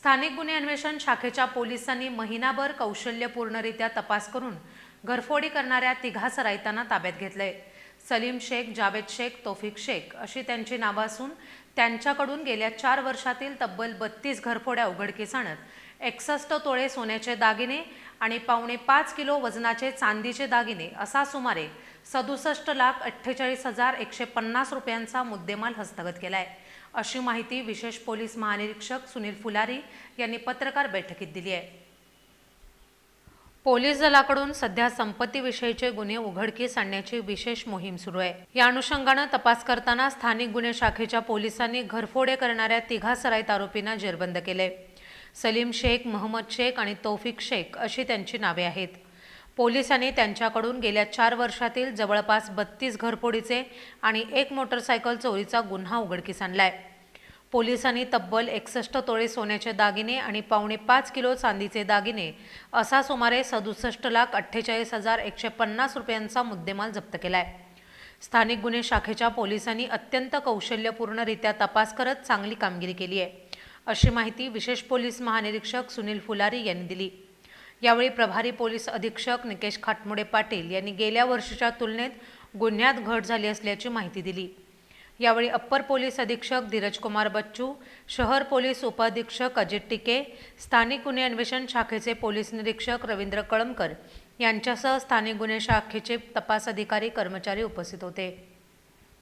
स्थानिक गुन्हे अन्वेषण शाखेच्या पोलिसांनी महिनाभर कौशल्यपूर्णरित्या तपास करून घरफोडी करणाऱ्या तिघा सराईतांना ताब्यात घेतलंय. सलीम शेख जावेद शेख तोफिक शेख अशी त्यांची नावं असून त्यांच्याकडून गेल्या चार वर्षातील तब्बल बत्तीस घरफोड्या उघडकीस आणत एकसष्ट तोळे सोन्याचे दागिने आणि पावणे पाच किलो वजनाचे चांदीचे दागिने असा सुमारे सदुसष्ट लाख अठ्ठेचाळीस हजार एकशे पन्नास रुपयांचा मुद्देमाल हस्तगत केलाय. अशी माहिती विशेष पोलीस महानिरीक्षक सुनील फुलारी यांनी पत्रकार बैठकीत दिली आहे. पोलीस दलाकडून सध्या संपत्तीविषयीचे गुन्हे उघडकीस आणण्याची विशेष मोहीम सुरू आहे. या अनुषंगानं तपास करताना स्थानिक गुन्हे शाखेच्या पोलिसांनी घरफोडे करणाऱ्या तिघा सराईत आरोपींना जेरबंद केले सलीम शेख महम्मद शेख आणि तौफिक शेख अशी त्यांची नावे आहेत. पोलिसांनी त्यांच्याकडून गेल्या चार वर्षातील जवळपास बत्तीस घरफोडीचे आणि एक मोटरसायकल चोरीचा गुन्हा उघडकीस आणलाय. पोलिसांनी तब्बल एकसष्ट तोळे सोन्याचे दागिने आणि पावणे पाच किलो चांदीचे दागिने असा सुमारे सदुसष्ट लाख अठ्ठेचाळीस हजार एकशे पन्नास रुपयांचा मुद्देमाल जप्त केलाय. स्थानिक गुन्हे शाखेच्या पोलिसांनी अत्यंत कौशल्यपूर्णरित्या तपास करत चांगली कामगिरी केली आहे. अशी माहिती विशेष पोलीस महानिरीक्षक सुनील फुलारी यांनी दिली. यावेळी प्रभारी पोलीस अधीक्षक निकेश खाटमुडे पाटील यांनी गेल्या वर्षीच्या तुलनेत गुन्ह्यात घट झाली असल्याची माहिती दिली. यावेळी अप्पर पोलीस अधीक्षक धीरजकुमार बच्चू शहर पोलीस उपअधीक्षक अजित टिके स्थानिक गुन्हे अन्वेषण शाखेचे पोलीस निरीक्षक रवींद्र कळमकर यांच्यासह स्थानिक गुन्हे शाखेचे तपास अधिकारी कर्मचारी उपस्थित होते.